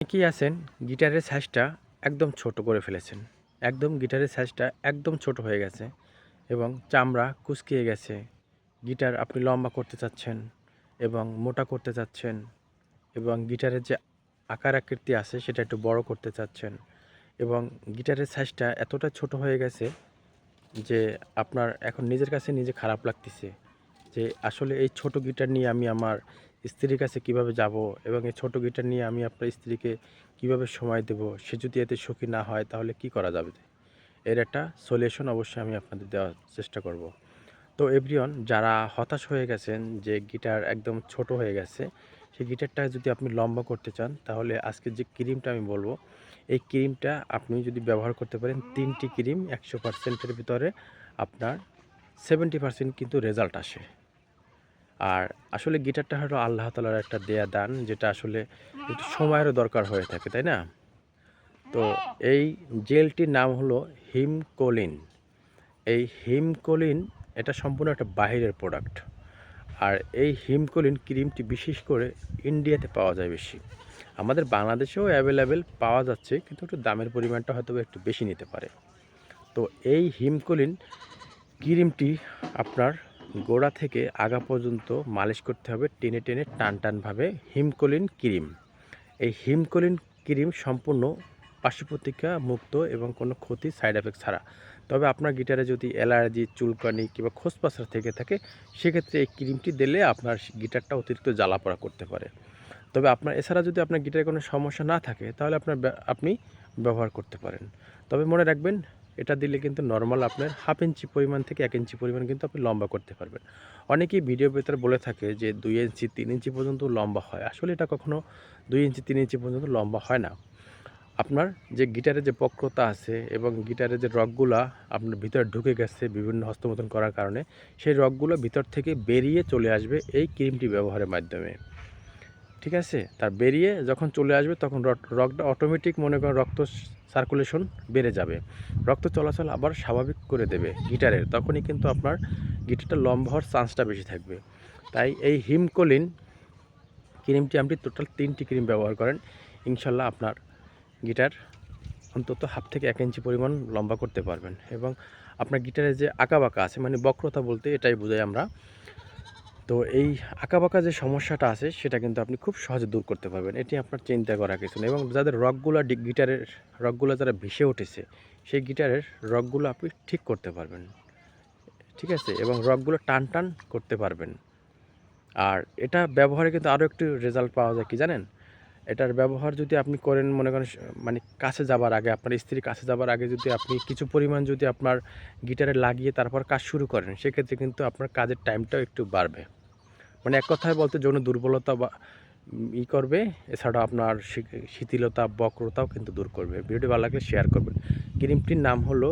অনেকেই আছেন? গিটারের সাইজটা একদম ছোট করে ফেলেছেন। একদম গিটারের সাইজটা একদম ছোট হয়ে গেছে এবং চামড়া কুচকিয়ে গেছে। গিটার আপনি লম্বা করতে চাচ্ছেন এবং মোটা করতে চাচ্ছেন এবং গিটারের যে আকার আকৃতি আছে সেটা একটু বড় করতে চাচ্ছেন এবং গিটারের সাইজটা এতটা ছোট হয়ে গেছে যে আপনার এখন নিজের কাছে নিজে খারাপ লাগতেছে যে আসলে এই ছোট গিটার নিয়ে আমি আমার স্ত্রীর কাছে কীভাবে যাব এবং এই ছোট গিটার নিয়ে আমি আপনার স্ত্রীকে কীভাবে সময় দেব, সে যদি এতে সুখী না হয় তাহলে কি করা যাবে? এর একটা সলিউশন অবশ্যই আমি আপনাদের দেওয়ার চেষ্টা করব। তো এভরিওয়ান, যারা হতাশ হয়ে গেছেন যে গিটার একদম ছোট হয়ে গেছে, সেই গিটারটা যদি আপনি লম্বা করতে চান, তাহলে আজকে যে ক্রিমটা আমি বলব, এই ক্রিমটা আপনি যদি ব্যবহার করতে পারেন, তিনটি ক্রিম একশো পার্সেন্টের ভিতরে আপনার সেভেন্টি পার্সেন্ট কিন্তু রেজাল্ট আসে। আর আসলে গিটারটা হলো আল্লাহ তালার একটা দেয়া দান, যেটা আসলে একটু সময়েরও দরকার হয়ে থাকে, তাই না? তো এই জেলটির নাম হলো হিমকোলিন। এই হিমকোলিন এটা সম্পূর্ণ একটা বাহিরের প্রোডাক্ট আর এই হিমকোলিন ক্রিমটি বিশেষ করে ইন্ডিয়াতে পাওয়া যায় বেশি। আমাদের বাংলাদেশেও অ্যাভেলেবেল পাওয়া যাচ্ছে, কিন্তু একটু দামের পরিমাণটা হয়তো একটু বেশি নিতে পারে। তো এই হিমকোলিন ক্রিমটি আপনার গোড়া থেকে আগা পর্যন্ত মালিশ করতে হবে টেনে টেনে টান টানভাবে হিমকোলিন ক্রিম। এই হিমকোলিন ক্রিম সম্পূর্ণ পার্শ্বপ্রতিক্রিয়া মুক্ত এবং কোনো ক্ষতি সাইড এফেক্ট ছাড়া। তবে আপনার গিটারে যদি অ্যালার্জি, চুলকানি কিংবা খোসপাসা থেকে থাকে, সেক্ষেত্রে এই ক্রিমটি দিলে আপনার গিটারটা অতিরিক্ত জ্বালাপড়া করতে পারে। তবে আপনার, এছাড়া যদি আপনার গিটারে কোনো সমস্যা না থাকে, তাহলে আপনার আপনি ব্যবহার করতে পারেন। তবে মনে রাখবেন এটা দিলে কিন্তু নর্মাল আপনার হাফ ইঞ্চি পরিমাণ থেকে এক ইঞ্চি পরিমাণ কিন্তু আপনি লম্বা করতে পারবেন। অনেকেই ভিডিও ভেতরে বলে থাকে যে দুই ইঞ্চি তিন ইঞ্চি পর্যন্ত লম্বা হয়। আসলে এটা কখনো দুই ইঞ্চি তিন ইঞ্চি পর্যন্ত লম্বা হয় না। আপনার যে গিটারের যে বক্রতা আছে এবং গিটারের যে রগগুলা আপনার ভিতরে ঢুকে গেছে বিভিন্ন হস্তমতন করার কারণে, সেই রগগুলো ভিতর থেকে বেরিয়ে চলে আসবে এই ক্রিমটি ব্যবহারের মাধ্যমে। ঠিক আছে? তার বেরিয়ে যখন চলে আসবে তখন রগটা অটোমেটিক মনে করেন রক্ত সার্কুলেশন বেড়ে যাবে। রক্ত চলাচল আবার স্বাভাবিক করে দেবে গিটারের। তখনই কিন্তু আপনার গিটারটা লম্বা হওয়ার চান্সটা বেশি থাকবে। তাই এই হিমকোলিন ক্রিমটি আপনি টোটাল তিনটি ক্রিম ব্যবহার করেন। ইনশাল্লাহ আপনার গিটার অন্তত হাফ থেকে এক ইঞ্চি পরিমাণ লম্বা করতে পারবেন এবং আপনার গিটারে যে আঁকাবাঁকা আছে মানে বক্রতা বলতে এটাই বোঝাই আমরা। তো এই আঁকা বাঁকা যে সমস্যাটা আছে, সেটা কিন্তু আপনি খুব সহজে দূর করতে পারবেন। এটি আপনার চিন্তা করা কিছু না এবং যাদের রকগুলো গিটারের রকগুলো যারা ভেসে উঠেছে, সেই গিটারের রকগুলো আপনি ঠিক করতে পারবেন। ঠিক আছে? এবং রকগুলো টান টান করতে পারবেন। আর এটা ব্যবহারে কিন্তু আরও একটু রেজাল্ট পাওয়া যায়, কি জানেন? এটার ব্যবহার যদি আপনি করেন, মনে করেন মানে কাছে যাবার আগে, আপনার স্ত্রীর কাছে যাবার আগে যদি আপনি কিছু পরিমাণ যদি আপনার গিটারে লাগিয়ে তারপর কাজ শুরু করেন, সেক্ষেত্রে কিন্তু আপনার কাজের টাইমটাও একটু বাড়বে। মানে এক কথায় বলতে যৌন দুর্বলতা বা ই করবে, এছাড়াও আপনার শিথিলতা বক্রতাও কিন্তু দূর করবে। ভিডিওটি ভালো লাগলে শেয়ার করবেন। ক্রিমটির নাম হলো